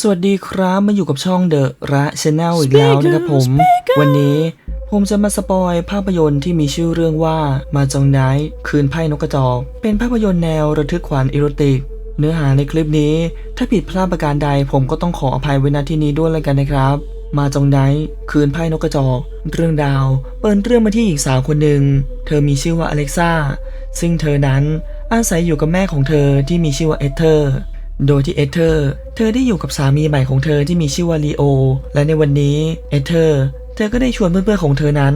สวัสดีครับมาอยู่กับช่องเดอะระชแนลอีกแล้วนะครับผม วันนี้ผมจะมาสปอยภาพยนตร์ที่มีชื่อเรื่องว่ามาจองไนท์คืนไพ่นกกระจอกเป็นภาพยนตร์แนวระทึกขวัญอีโรติก เนื้อหาในคลิปนี้ ถ้าผิดพลาดประการใดผมก็ต้องขออภัยไว้ณที่นี้ด้วยแล้วกันนะครับ มาจองไนท์คืนไพ่นกกระจอกเรื่องดาว เปิดเรื่องมาที่หญิงสาวคนหนึ่งเธอมีชื่อว่าอเล็กซ่าซึ่งเธอนั้นอาศัยอยู่กับแม่ของเธอที่มีชื่อว่าเอเธอร์ โดยที่เอเธอร์ เธอได้อยู่กับสามีใหม่ของเธอที่มีชื่อว่าลีโอ และในวันนี้เอเธอร์ เธอก็ได้ชวนเพื่อนๆของเธอนั้น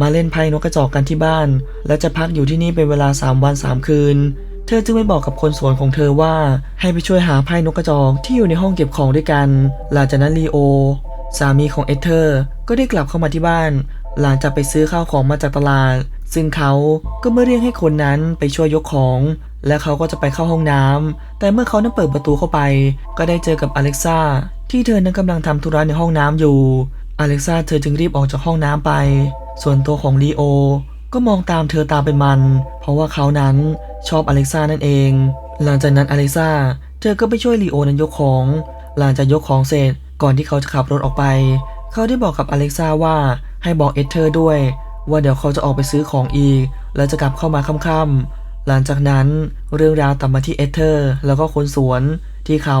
มาเล่นไพ่นกกระจอกกันที่บ้าน และจะพักอยู่ที่นี่เป็นเวลา 3 วัน 3 คืน เธอจึงไปบอกกับคนสวนของเธอว่า ให้ไปช่วยหาไพ่นกกระจอกที่อยู่ในห้องเก็บของด้วยกัน หลังจากนั้นลีโอ สามีของเอเธอร์ ก็ได้กลับเข้ามาที่บ้าน หลังจากไปซื้อข้าวของมาจากตลาดซึ่งเขาก็ไม่เรียกให้คนนั้นไปช่วยยกของ และเขาก็จะไปเข้าห้องน้ำแต่เมื่อเขานั้นเปิดประตูเข้าไป ก็ได้เจอกับอเล็กซ่าที่เธอนั้นกำลังทำธุระในห้องน้ำอยู่ อเล็กซ่าเธอจึงรีบออกจากห้องน้ำไป ส่วนตัวของลีโอ ก็มองตามเธอตามเป็นมัน เพราะว่าเขานั้นชอบอเล็กซ่านั่นเอง หลังจากนั้นอเล็กซ่าเธอก็ไปช่วยลีโอนั้นยกของ หลังจากยกของเสร็จก่อนที่เขาจะขับรถออกไป เขาได้บอกกับอเล็กซ่าว่าให้บอกเอเธอร์ด้วย ว่าเดี๋ยวเขาจะออกไปซื้อของอีก แล้วจะกลับเข้ามาค่ำๆ หลังจากนั้นเรื่องราวตัดมาที่เอเธอร์แล้วก็คนสวนที่เขา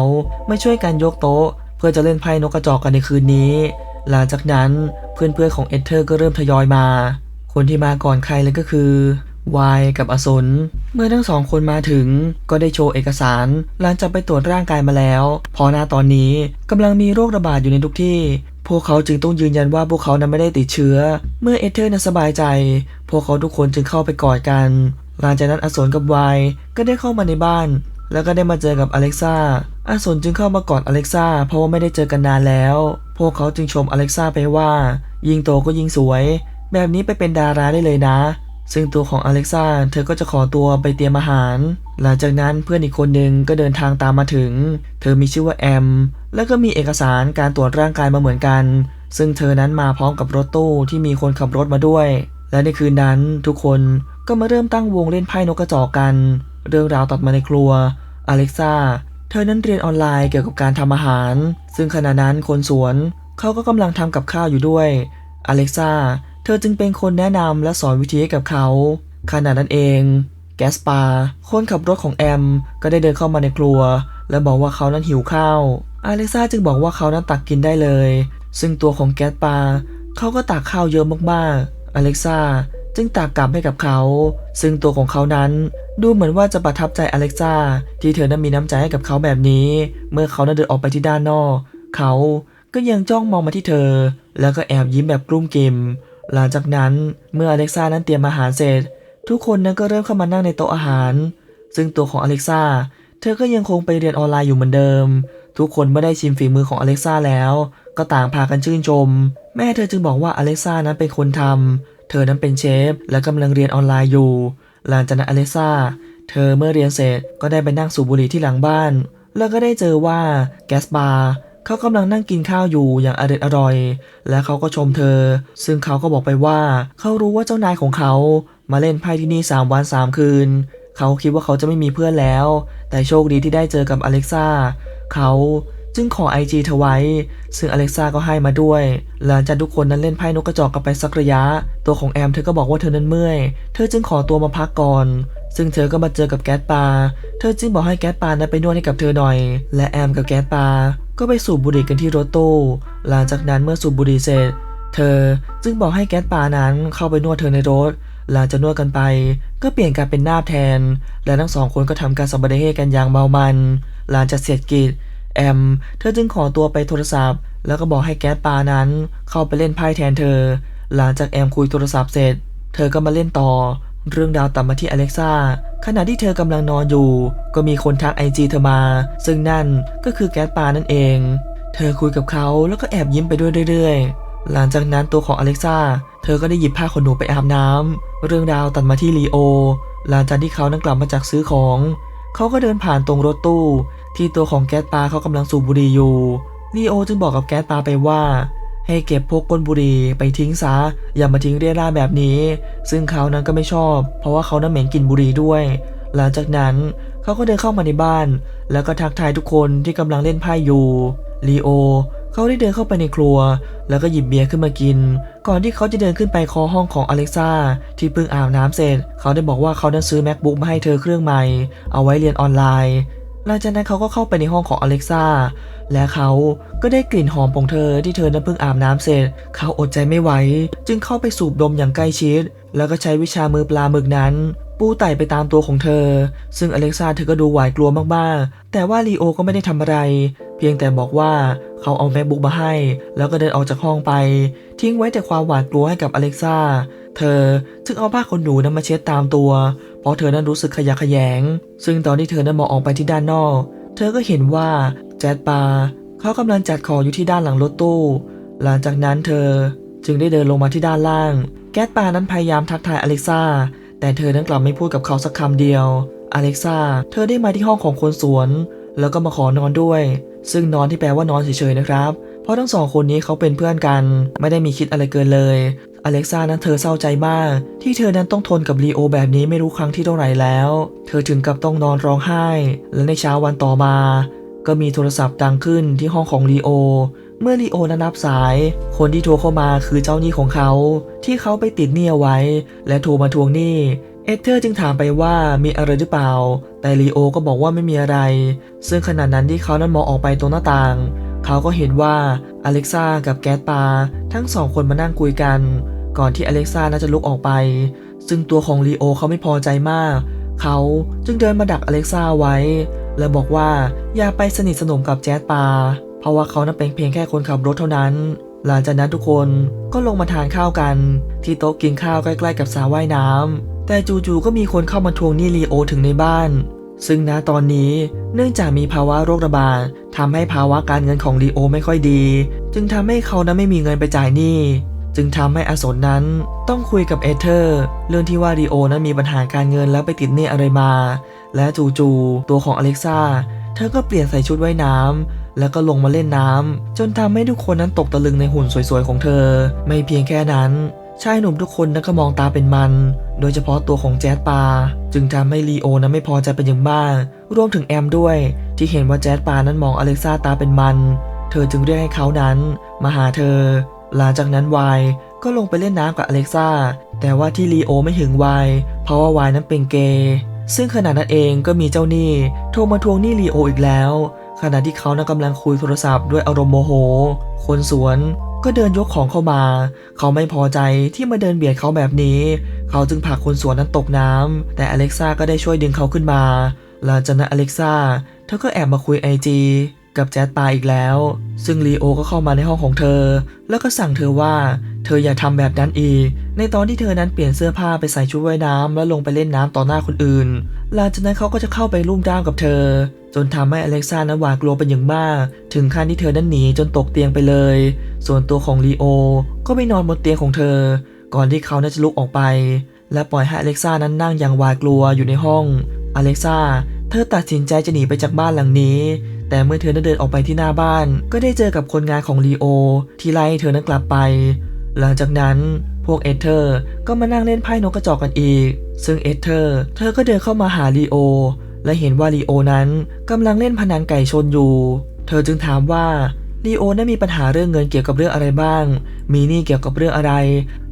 ไม่ช่วยกันยกโต๊ะ เพื่อจะเล่นไพ่นกกระจอกกันในคืนนี้ หลังจากนั้นเพื่อนๆของเอเธอร์ก็เริ่มทยอยมา คนที่มาก่อนใครเลยก็คือวายกับอสนเมื่อทั้งสองคนมาถึงก็ได้โชว์เอกสาร หลังจากไปตรวจร่างกายมาแล้ว พอหน้าตอนนี้กำลังมีโรคระบาดอยู่ในทุกที่ พวกเขาจึงต้องยืนยันว่าพวกเขานั้นไม่ได้ติดเชื้อ เมื่อเอเธอร์นั้นสบายใจ พวกเขาทุกคนจึงเข้าไปกอดกัน หลังจากนั้นอสนกับไวก็ได้เข้ามาในบ้าน แล้วก็ได้มาเจอกับอเล็กซ่าอสนจึงเข้ามากอดอเล็กซ่าเพราะว่าไม่ได้เจอกันนานแล้ว พวกเขาจึงชมอเล็กซ่าไปว่า ยิ่งโตก็ยิ่งสวย แบบนี้ไปเป็นดาราได้เลยนะ ซึ่งตัวของอเล็กซ่าเธอก็จะขอตัวไปเตรียมอาหาร หลังจากนั้นเพื่อนอีกคนหนึ่งก็เดินทางตามมาถึง เธอมีชื่อว่าแอม แล้วก็มีเอกสารการตรวจร่างกายมาเหมือนกัน ซึ่งเธอนั้นมาพร้อมกับรถตู้ที่มีคนขับรถมาด้วย และในคืนนั้นทุกคน ก็มาเริ่มตั้งวงเล่นไพ่นกกระจอกกัน เรื่องราวตัดมาในครัว อเล็กซ่า เธอนั้นเรียนออนไลน์เกี่ยวกับการทำอาหาร ซึ่งขณะนั้นคนสวนเขาก็กำลังทำกับข้าวอยู่ด้วย อเล็กซ่า เธอจึงเป็นคนแนะนำและสอนวิธีให้กับเขา ขณะนั้นเองแกสปา คนขับรถของแอม ก็ได้เดินเข้ามาในครัว และบอกว่าเขานั้นหิวข้าว อเล็กซ่าจึงบอกว่าเขานั้นตักกินได้เลย ซึ่งตัวของแกสปาเขาก็ตักข้าวเยอะมากๆ อเล็กซ่า จึงตักกลับให้กับเขา ซึ่งตัวของเขานั้นดูเหมือนว่าจะประทับใจอเล็กซ่า ที่เธอนั้นมีน้ำใจให้กับเขาแบบนี้ เมื่อเขานั้นเดินออกไปที่ด้านนอก เขาก็ยังจ้องมองมาที่เธอ แล้วก็แอบยิ้มแบบกลุ้มกิม หลังจากนั้นเมื่ออเล็กซ่านั้นเตรียมอาหารเสร็จ ทุกคนนั้นก็เริ่มเข้ามานั่งในโต๊ะอาหาร ซึ่งตัวของอเล็กซ่าเธอก็ยังคงไปเรียนออนไลน์อยู่เหมือนเดิม ทุกคนไม่ได้ชิมฝีมือของอเล็กซ่าแล้ว ก็ต่างพากันชื่นชม แม่เธอจึงบอกว่าอเล็กซ่านั้นเป็นคนทำ เธอนั้นเป็นเชฟ และกำลังเรียนออนไลน์อยู่ หลังจากนั้นอเลซ่า เธอเมื่อเรียนเสร็จก็ได้ไปนั่งสูบบุหรี่ที่หลังบ้าน แล้วก็ได้เจอว่าแกสบาร์เขากำลังนั่งกินข้าวอยู่อย่างอร่อยอร่อย และเขาก็ชมเธอ ซึ่งเขาก็บอกไปว่า เขารู้ว่าเจ้านายของเขามาเล่นไพ่ที่นี่ 3 วัน 3 คืน เขาคิดว่าเขาจะไม่มีเพื่อนแล้ว แต่โชคดีที่ได้เจอกับอเล็กซ่า เขา จึงขอ IG เธอไว้ ซึ่งอเล็กซ่าก็ให้มาด้วย หลังจากทุกคนนั้นเล่นไพ่นกกระจอกกันไปสักระยะ ตัวของแอมเธอก็บอกว่าเธอนั้นเมื่อย เธอจึงขอตัวมาพักก่อน ซึ่งเธอก็มาเจอกับแก๊สปา เธอจึงบอกให้แก๊สปานั้นไปนวดให้กับเธอหน่อย และแอมกับแก๊สปา ก็ไปสูบบุหรี่กันที่รถตู้หลังจากนั้นเมื่อสูบบุหรี่เสร็จ เธอจึงบอกให้แก๊สปานั้นเข้าไปนวดเธอในรถหลังจากนวดกันไปก็เปลี่ยนการเป็นหน้าแทน และทั้งสองคนก็ทำการสัมปทานกันอย่างเมามัน หลังจากเสร็จกิจ แอม เธอจึงขอตัวไปโทรศัพท์ แล้วก็บอกให้แก๊สปานั้น เข้าไปเล่นไพ่แทนเธอ หลังจากแอมคุยโทรศัพท์เสร็จ เธอก็มาเล่นต่อ เรื่องราวตัดมาที่อเล็กซ่า ขณะที่เธอกำลังนอนอยู่ ก็มีคนทักไอจีเธอมา ซึ่งนั่นก็คือแก๊สปานั่นเอง เธอคุยกับเขาแล้วก็แอบยิ้มไปด้วยเรื่อยๆ หลังจากนั้นตัวของอเล็กซ่า เธอก็ได้หยิบผ้าขนหนูไปอาบน้ำเรื่องราวตัดมาที่ลีโอ หลังจากที่เขานั้นกลับมาจากซื้อของ เขาก็เดินผ่านตรงรถตู้ ที่ตัวของแก๊สปาเขากำลังสูบบุหรี่อยู่ลีโอจึงบอกกับแก๊สปาไปว่า ให้เก็บพวกก้นบุหรี่ไปทิ้งซะ อย่ามาทิ้งเรี่ยราแบบนี้ ซึ่งเขานั้นก็ไม่ชอบ เพราะว่าเขานั้นเหม็นกลิ่นบุหรี่ด้วย หลังจากนั้นเขาก็เดินเข้ามาในบ้าน แล้วก็ทักทายทุกคนที่กำลังเล่นไพ่อยู่ลีโอเขาได้เดินเข้าไปในครัว แล้วก็หยิบเบียร์ขึ้นมากิน ก่อนที่เขาจะเดินขึ้นไปคอห้องของอเล็กซ่าที่เพิ่งอาบน้ำเสร็จ เขาได้บอกว่าเขาได้ซื้อ macbook มาให้เธอเครื่องใหม่ เอาไว้เรียนออนไลน์ หลังจากนั้นเขาก็เข้าไปในห้องของอเล็กซ่า และเขาก็ได้กลิ่นหอมของเธอที่เธอนั้นเพิ่งอาบน้ำเสร็จ เขาอดใจไม่ไหว จึงเข้าไปสูบดมอย่างใกล้ชิด แล้วก็ใช้วิชามือปลาหมึกนั้น ปูไต่ไปตามตัวของเธอ ซึ่งอเล็กซ่าเธอก็ดูหวาดกลัวมากๆ แต่ว่าลีโอก็ไม่ได้ทำอะไร เพียงแต่บอกว่าเขาเอา macbook มาให้ แล้วก็เดินออกจากห้องไป ทิ้งไว้แต่ความหวาดกลัวให้กับอเล็กซ่า เธอจึงเอาผ้าขนหนูนั้นมาเช็ดตามตัว เพราะเธอนั้นรู้สึกขยะแขยง ซึ่งตอนที่เธอนั้นมองออกไปที่ด้านนอก เธอก็เห็นว่าแจ๊ดปาเขากำลังจัดของอยู่ที่ด้านหลังรถตู้ หลังจากนั้นเธอจึงได้เดินลงมาที่ด้านล่าง แก๊สปานั้นพยายามทักทายอเล็กซ่า แต่เธอนั้นกลับไม่พูดกับเขาสักคำเดียว อเล็กซ่า เธอได้มาที่ห้องของคนสวน แล้วก็มาขอนอนด้วย ซึ่งนอนที่แปลว่านอนเฉยๆนะครับ เพราะทั้งสองคนนี้เขาเป็นเพื่อนกัน ไม่ได้มีคิดอะไรเกินเลย อเล็กซ่านั้นเธอเศร้าใจมาก ที่เธอนั้นต้องทนกับลีโอแบบนี้ไม่รู้ครั้งที่เท่าไหร่แล้ว เธอถึงกับต้องนอนร้องไห้ และในเช้าวันต่อมา ก็มีโทรศัพท์ดังขึ้นที่ห้องของลีโอ เมื่อลีโอนั้นรับสาย คนที่โทรเข้ามาคือเจ้าหนี้ของเขา ที่เขาไปติดหนี้เอาไว้ และโทรมาทวงหนี้เอเธอร์จึงถามไปว่ามีอะไรหรือเปล่า แต่ลีโอก็บอกว่าไม่มีอะไร ซึ่งขณะนั้นที่เขานั้นมองออกไปตรงหน้าต่าง เขาก็เห็นว่าอเล็กซ่ากับแก๊สปา ทั้งสองคนมานั่งคุยกัน ก่อนที่อเล็กซ่าน่าจะลุกออกไป ซึ่งตัวของลีโอเขาไม่พอใจมาก เขาจึงเดินมาดักอเล็กซ่าไว้ และบอกว่าอย่าไปสนิทสนมกับแจ๊ดปา เพราะว่าเขานั้นเป็นเพียงแค่คนขับรถเท่านั้น หลังจากนั้นทุกคนก็ลงมาทานข้าวกัน ที่โต๊ะกินข้าวใกล้ๆกับสระว่ายน้ำแต่จู่ๆก็มีคนเข้ามาทวงหนี้ลีโอถึงในบ้าน ซึ่งณตอนนี้เนื่องจากมีภาวะโรคระบาดทำให้ภาวะการเงินของลีโอไม่ค่อยดี จึงทำให้เขานั้นไม่มีเงินไปจ่ายหนี้ จึงทำให้อาสนนั้นต้องคุยกับเอเธอร์ เรื่องที่ว่าลีโอนั้นมีปัญหาการเงินแล้วไปติดหนี้อะไรมา และจู่ๆตัวของอเล็กซ่าเธอก็เปลี่ยนใส่ชุดว่ายน้ำแล้วก็ลงมาเล่นน้ำจนทำให้ทุกคนนั้นตกตะลึงในหุ่นสวยๆของเธอ ไม่เพียงแค่นั้นชายหนุ่มทุกคนนั้นก็มองตาเป็นมัน โดยเฉพาะตัวของแจ๊ดปา จึงทำให้ลีโอนั้นไม่พอใจเป็นอย่างมาก รวมถึงแอมด้วย ที่เห็นว่าแจ๊ดปานั้นมองอเล็กซ่าตาเป็นมัน เธอจึงเรียกให้เขานั้น มาหาเธอ หลังจากนั้นวายก็ลงไปเล่นน้ำกับอเล็กซ่า แต่ว่าที่ลีโอไม่หึงวายเพราะว่าวายนั้นเป็นเกย์ซึ่งขณะนั้นเองก็มีเจ้าหนี้โทรมาทวงหนี้ลีโออีกแล้ว ขณะที่เขานั้นกำลังคุยโทรศัพท์ด้วยอารมณ์โมโห คนสวนก็เดินยกของเข้ามา เขาไม่พอใจที่มาเดินเบียดเขาแบบนี้ เขาจึงผลักคนสวนนั้นตกน้ำแต่อเล็กซ่าก็ได้ช่วยดึงเขาขึ้นมา หลังจากนั้นอเล็กซ่าเธอก็แอบมาคุยไอจี กับแจ๊ดปาอีกแล้ว ซึ่งลีโอก็เข้ามาในห้องของเธอ แล้วก็สั่งเธอว่า เธออย่าทำแบบนั้นอีก ในตอนที่เธอนั้นเปลี่ยนเสื้อผ้าไปใส่ชุดว่ายน้ำแล้วลงไปเล่นน้ำต่อหน้าคนอื่น หลังจากนั้นเขาก็จะเข้าไปรุ่มร่ามกับเธอ จนทำให้อเล็กซ่านั้นหวาดกลัวเป็นอย่างมาก ถึงขั้นที่เธอนั้นหนีจนตกเตียงไปเลย ส่วนตัวของลีโอก็ไปนอนบนเตียงของเธอ ก่อนที่เขาน่าจะลุกออกไป และปล่อยให้อเล็กซ่านั้นนั่งอย่างหวาดกลัวอยู่ในห้อง อเล็กซ่าเธอตัดสินใจจะหนีไปจากบ้านหลังนี้ แต่เมื่อเธอนั้นเดินออกไปที่หน้าบ้าน ก็ได้เจอกับคนงานของลีโอ ที่ไล่เธอนั้นกลับไป หลังจากนั้นพวกเอเธอร์ก็มานั่งเล่นไพ่นกกระจอกกันอีก ซึ่งเอเธอร์เธอก็เดินเข้ามาหาลีโอ และเห็นว่าลีโอนั้นกำลังเล่นพนันไก่ชนอยู่ เธอจึงถามว่าลีโอนั้นมีปัญหาเรื่องเงินเกี่ยวกับเรื่องอะไรบ้าง มีหนี้เกี่ยวกับเรื่องอะไร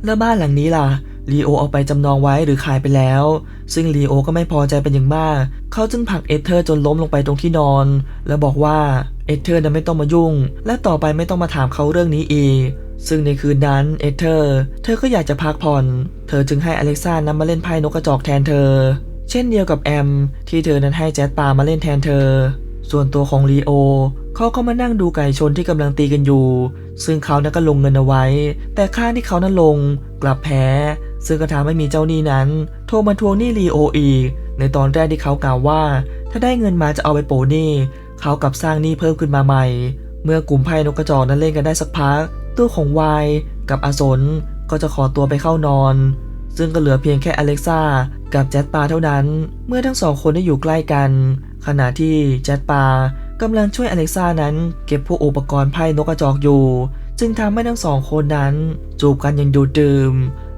แล้วบ้านหลังนี้ล่ะ ลีโอเอาไปจำนองไว้หรือขายไปแล้ว ซึ่งลีโอก็ไม่พอใจเป็นอย่างมาก เขาจึงผลักเอเธอร์จนล้มลงไปตรงที่นอน แล้วบอกว่าเอเธอร์นั้นไม่ต้องมายุ่ง และต่อไปไม่ต้องมาถามเขาเรื่องนี้อีก ซึ่งในคืนนั้นเอเธอร์เธอก็อยากจะพักผ่อน เธอจึงให้อเล็กซ่านำมาเล่นไพ่นกกระจอกแทนเธอ เช่นเดียวกับแอม ที่เธอนั้นให้แจ๊ดปามาเล่นแทนเธอ ส่วนตัวของลีโอเขาก็มานั่งดูไก่ชนที่กำลังตีกันอยู่ ซึ่งเขานั้นก็ลงเงินเอาไว้ แต่ค่าที่เขานั้นลงกลับแพ้ ซึ่งก็ทำให้มีเจ้าหนี้นั้น โทรมาทวงหนี้ลีโออีก ในตอนแรกที่เขากล่าวว่า ถ้าได้เงินมาจะเอาไปโปหนี้ เขากลับสร้างหนี้เพิ่มขึ้นมาใหม่ เมื่อกลุ่มไพ่นกกระจอกนั้นเล่นกันได้สักพัก ตัวของวายกับอาสนก็จะขอตัวไปเข้านอน ซึ่งก็เหลือเพียงแค่อเล็กซ่ากับแจ็ดปาเท่านั้น เมื่อทั้งสองคนได้อยู่ใกล้กัน ขณะที่แจ็ดปากำลังช่วยอเล็กซ่านั้น เก็บพวกอุปกรณ์ไพ่นกกระจอกอยู่ จึงทำให้ทั้งสองคนนั้น จูบกันอย่างดูดื่ม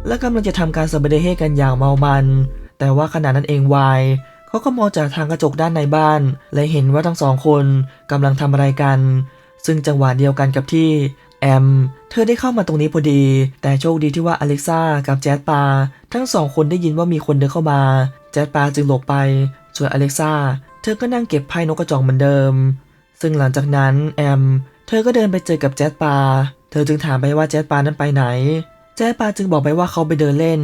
และกำลังจะทำการสบเดเฮกันอย่างเมามัน แต่ว่าขณะนั้นเองวายเขาก็มองจากทางกระจกด้านในบ้าน และเห็นว่าทั้งสองคนกำลังทำอะไรกัน ซึ่งจังหวะเดียวกันกับที่แอม เธอได้เข้ามาตรงนี้พอดี แต่โชคดีที่ว่าอเล็กซ่ากับแจ๊ดปา ทั้งสองคนได้ยินว่ามีคนเดินเข้ามา แจ๊ดปาจึงหลบไป ส่วนอเล็กซ่า เธอก็นั่งเก็บไพ่นกกระจอกเหมือนเดิม ซึ่งหลังจากนั้นแอม เธอก็เดินไปเจอกับแจ๊ดปา เธอจึงถามไปว่าแจ๊ดปานั้นไปไหน จ๊ปาจึงบอกไปว่าเขาไปเดินเล่น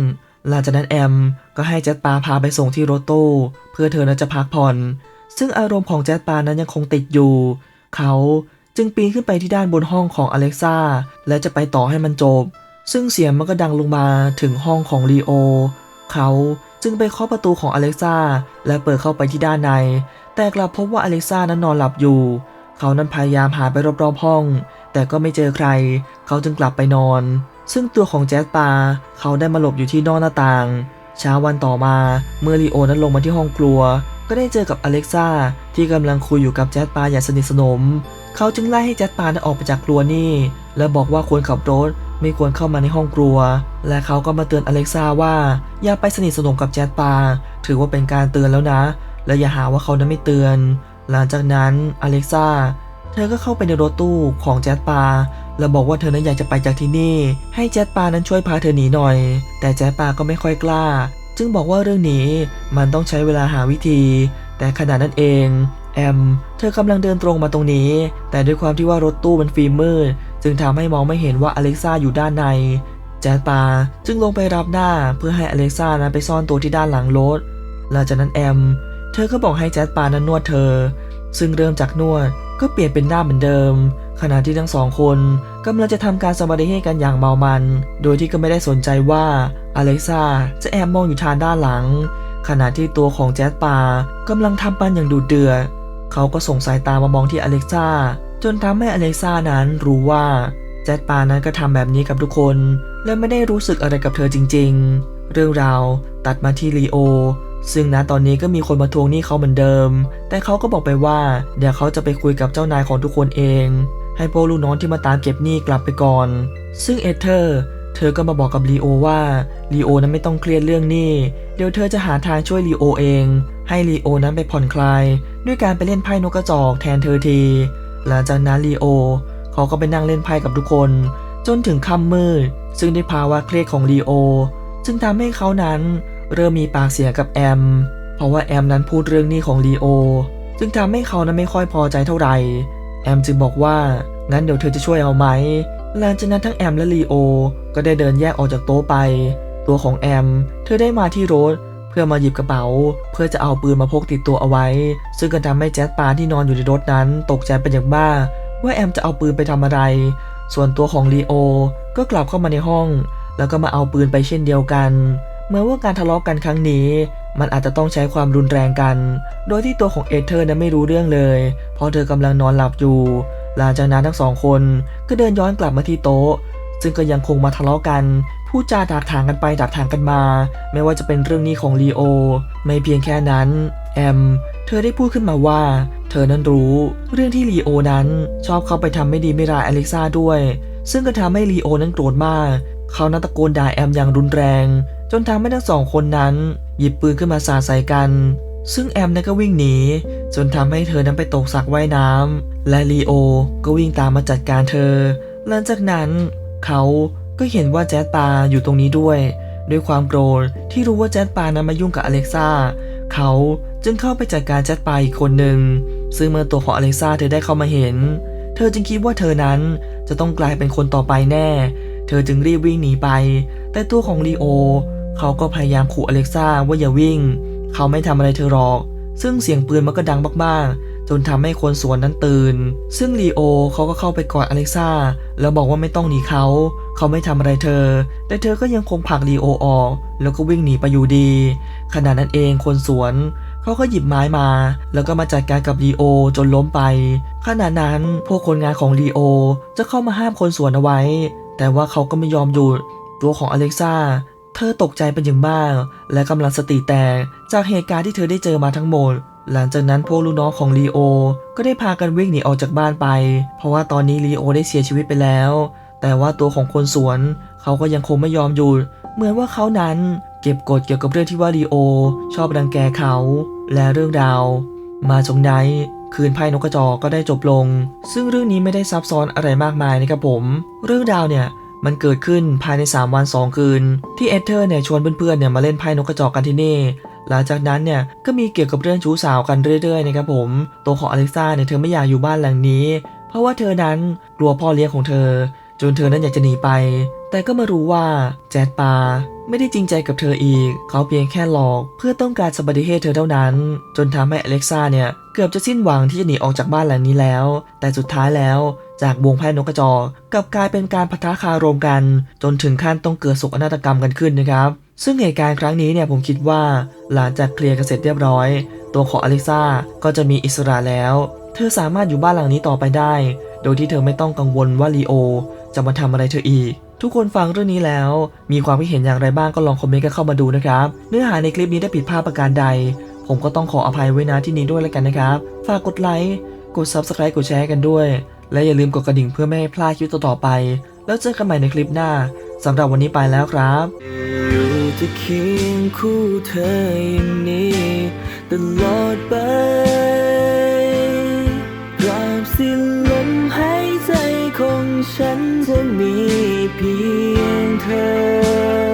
หลังจากนั้นแอมก็ให้แจ๊ปาพาไปส่งที่รถตู้เพื่อเธอนั้นจะพักผ่อน ซึ่งอารมณ์ของแจ๊ปานั้นยังคงติดอยู่ เขาจึงปีนขึ้นไปที่ด้านบนห้องของอเล็กซ่าและจะไปต่อให้มันจบ ซึ่งเสียงมันก็ดังลงมาถึงห้องของลีโอ เขาจึงไปเคาะประตูของอเล็กซ่าและเปิดเข้าไปที่ด้านใน แต่กลับพบว่าอเล็กซ่านั้นนอนหลับอยู่ เขานั้นพยายามหาไปรอบๆห้อง แต่ก็ไม่เจอใคร เขาจึงกลับไปนอน ซึ่งตัวของแจ๊สปาเขาได้มาหลบอยู่ที่นอกหน้าต่าง เช้าวันต่อมาเมื่อลีโอนั้นลงมาที่ห้องครัว ก็ได้เจอกับอเล็กซ่าที่กำลังคุยอยู่กับแจ๊สปาอย่างสนิทสนม เขาจึงไล่ให้แจ๊สปานั้นออกไปจากครัวนี่ และบอกว่าควรขับรถไม่ควรเข้ามาในห้องครัว และเขาก็มาเตือนอเล็กซ่าว่า อย่าไปสนิทสนมกับแจ๊สปา ถือว่าเป็นการเตือนแล้วนะ และอย่าหาว่าเขานั้นไม่เตือน หลังจากนั้นอเล็กซ่าเธอก็เข้าไปในรถตู้ของแจ๊สปา แล้วบอกว่าเธอนั้นอยากจะไปจากที่นี่ ให้แจ๊สปานั้นช่วยพาเธอหนีหน่อย แต่แจ๊สปาก็ไม่ค่อยกล้า จึงบอกว่าเรื่องนี้มันต้องใช้เวลาหาวิธี แต่ขณะนั้นเองแอม เธอกำลังเดินตรงมาตรงนี้ แต่ด้วยความที่ว่ารถตู้มันฟิล์มมืด จึงทำให้มองไม่เห็นว่าอเล็กซ่าอยู่ด้านใน แจ๊สปาจึงลงไปรับหน้าเพื่อให้อเล็กซ่านั้นไปซ่อนตัวที่ด้านหลังรถ หลังจากนั้นแอม เธอก็บอกให้แจ๊สปานั้นนวดเธอ ซึ่งเริ่มจากนวดก็เปลี่ยนเป็นหน้าเหมือนเดิม ขณะที่ทั้งสองคนกำลังจะทำการสมาธิให้กันอย่างเมามัน โดยที่ก็ไม่ได้สนใจว่าอเล็กซ่าจะแอบมองอยู่ทางด้านหลัง ขณะที่ตัวของแจ๊สปากำลังทำปันอย่างดุเดือดเขาก็ส่งสายตามามองที่อเล็กซ่าจนทำให้อเล็กซ่านั้นรู้ว่าแจ๊ดปานั้นก็ทำแบบนี้กับทุกคน และไม่ได้รู้สึกอะไรกับเธอจริง ๆ เรื่องราวตัดมาที่ลีโอซึ่งณตอนนี้ก็มีคนมาทวงหนี้เขาเหมือนเดิม แต่เขาก็บอกไปว่า เดี๋ยวเขาจะไปคุยกับเจ้านายของทุกคนเอง ให้พวกลูกน้องที่มาตามเก็บหนี้กลับไปก่อน ซึ่งเอเธอร์เธอก็มาบอกกับลีโอว่าลีโอนั้นไม่ต้องเครียดเรื่องหนี้ เดี๋ยวเธอจะหาทางช่วยลีโอเอง ให้ลีโอนั้นไปผ่อนคลาย ด้วยการไปเล่นไพ่นกกระจอกแทนเธอที หลังจากนั้นลีโอเขาก็ไปนั่งเล่นไพ่กับทุกคน จนถึงค่ำมืด ซึ่งได้ภาวะเครียดของลีโอจึงทำให้เขานั้นเริ่มมีปากเสียงกับแอม เพราะว่าแอมนั้นพูดเรื่องหนี้ของลีโอ จึงทำให้เขานั้นไม่ค่อยพอใจเท่าไหร่ แอมจึงบอกว่างั้นเดี๋ยวเธอจะช่วยเอาไหม หลังจากนั้นทั้งแอมและลีโอ ก็ได้เดินแยกออกจากโต๊ะไป ตัวของแอม เธอได้มาที่รถเพื่อมาหยิบกระเป๋า เพื่อจะเอาปืนมาพกติดตัวเอาไว้ ซึ่งก็ทำให้แจ๊สปาที่นอนอยู่ในรถนั้น ตกใจเป็นอย่างมากว่าแอมจะเอาปืนไปทำอะไร ส่วนตัวของลีโอ ก็กลับเข้ามาในห้อง แล้วก็มาเอาปืนไปเช่นเดียวกันเหมือนว่าการทะเลาะกันครั้งนี้ มันอาจจะต้องใช้ความรุนแรงกัน โดยที่ตัวของเอเธอร์นั้นไม่รู้เรื่องเลย เพราะเธอกำลังนอนหลับอยู่ หลังจากนั้นทั้งสองคนก็เดินย้อนกลับมาที่โต๊ะ ซึ่งก็ยังคงมาทะเลาะกัน พูดจาดักถางกันไปดักถางกันมา ไม่ว่าจะเป็นเรื่องนี้ของลีโอ ไม่เพียงแค่นั้นแอมเธอได้พูดขึ้นมาว่า เธอนั้นรู้ เรื่องที่ลีโอนั้นชอบเข้าไปทำไม่ดีไม่ร้ายอเล็กซ่าด้วย ซึ่งก็ทำให้ลีโอนั้นโกรธมาก เขานั้นตะโกนด่าแอมอย่างรุนแรง จนทำให้ทั้งสองคนนั้น หยิบปืนขึ้นมาสาดใส่กัน ซึ่งแอมนั้นก็วิ่งหนี จนทำให้เธอนั้นไปตกสระว่ายน้ำและลีโอก็วิ่งตามมาจัดการเธอ หลังจากนั้น เขาก็เห็นว่าแจ๊ดปาอยู่ตรงนี้ด้วย ด้วยความโกรธที่รู้ว่าแจ๊ดปานั้นมายุ่งกับอเล็กซ่าเขาจึงเข้าไปจัดการแจ๊ดปาอีกคนหนึ่งซึ่งเมื่อตัวของอเล็กซ่าเธอได้เข้ามาเห็น เธอจึงคิดว่าเธอนั้นจะต้องกลายเป็นคนต่อไปแน่ เธอจึงรีบวิ่งหนีไป แต่ตัวของลีโอ เขาก็พยายามขู่อเล็กซ่าว่าอย่าวิ่ง เขาไม่ทำอะไรเธอหรอก ซึ่งเสียงปืนมันก็ดังมากๆ จนทำให้คนสวนนั้นตื่น ซึ่งลีโอเขาก็เข้าไปกอดอเล็กซ่าแล้วบอกว่าไม่ต้องหนีเขา เขาไม่ทำอะไรเธอ แต่เธอก็ยังคงผลักลีโอออก แล้วก็วิ่งหนีไปอยู่ดี ขณะนั้นเองคนสวนเขาก็หยิบไม้มา แล้วก็มาจัดการกับลีโอจนล้มไป ขณะนั้นพวกคนงานของลีโอจะเข้ามาห้ามคนสวนเอาไว้ แต่ว่าเขาก็ไม่ยอมหยุด ตัวของอเล็กซ่า เธอตกใจเป็นอย่างมาก และกำลังสติแตกจากเหตุการณ์ที่เธอได้เจอมาทั้งหมด หลังจากนั้นพวกลูกน้องของลีโอ ก็ได้พากันวิ่งหนีออกจากบ้านไป เพราะว่าตอนนี้ลีโอได้เสียชีวิตไปแล้ว แต่ว่าตัวของคนสวน เขาก็ยังคงไม่ยอมหยุด เหมือนว่าเขานั้นเก็บกดเกี่ยวกับเรื่องที่ว่าลีโอ ชอบรังแกเขา และเรื่องราว มาจงไนคืนไพ่นกกระจอกก็ได้จบลง ซึ่งเรื่องนี้ไม่ได้ซับซ้อนอะไรมากมายนะครับผม เรื่องราวเนี่ย มันเกิดขึ้นภายใน 3 วัน 2 คืน ที่เอเธอร์เนี่ยชวนเพื่อนๆเนี่ยมาเล่นไพ่นกกระจอกกันที่นี่ หลังจากนั้นเนี่ยก็มีเกี่ยวกับเรื่องชู้สาวกันเรื่อยๆนะครับผมตัวของอเล็กซ่าเนี่ยเธอไม่อยากอยู่บ้านหลังนี้ เพราะว่าเธอนั้นกลัวพ่อเลี้ยงของเธอ จนเธอนั้นอยากจะหนีไป แต่ก็มารู้ว่าแจดปาไม่ได้จริงใจกับเธออีก เขาเพียงแค่หลอก เพื่อต้องการสบัติเหตุเธอเท่านั้น จนทำให้อเล็กซ่าเนี่ย เกือบจะสิ้นหวังที่จะหนีออกจากบ้านหลังนี้แล้ว แต่สุดท้ายแล้ว จากวงไพ่นกกระจอกกับกลายเป็นการปะทะคารมกัน จนถึงขั้นต้องเกิดโศกนาฏกรรมกันขึ้นนะครับ ซึ่งเหตุการณ์ครั้งนี้เนี่ยผมคิดว่าหลังจากเคลียร์กันเสร็จเรียบร้อย ตัวของอเล็กซ่าก็จะมีอิสระแล้ว เธอสามารถอยู่บ้านหลังนี้ต่อไปได้ โดยที่เธอไม่ต้องกังวลว่าลีโอ จะมาทำอะไรเธออีกทุกคนฟังเรื่องนี้แล้ว มีความคิดเห็นอย่างไรบ้างก็ลองคอมเมนต์กันเข้ามาดูนะครับ เนื้อหาในคลิปนี้ได้ผิดพลาดประการใด ผมก็ต้องขออภัยไว้นะที่นี้ด้วยแล้วกันนะครับ ฝากกดไลค์ กด Subscribe กดแชร์กันด้วย และอย่าลืมกดกระดิ่งเพื่อไม่ให้พลาดคลิปต่อๆไป แล้วเจอกันใหม่ในคลิปหน้าสำหรับวันนี้ไปแล้วครับอยู่จะเคียงคู่เธออย่างนี้ตลอดไปตราบสิ้นลมหายใจของฉันจะมีเพียงเธอ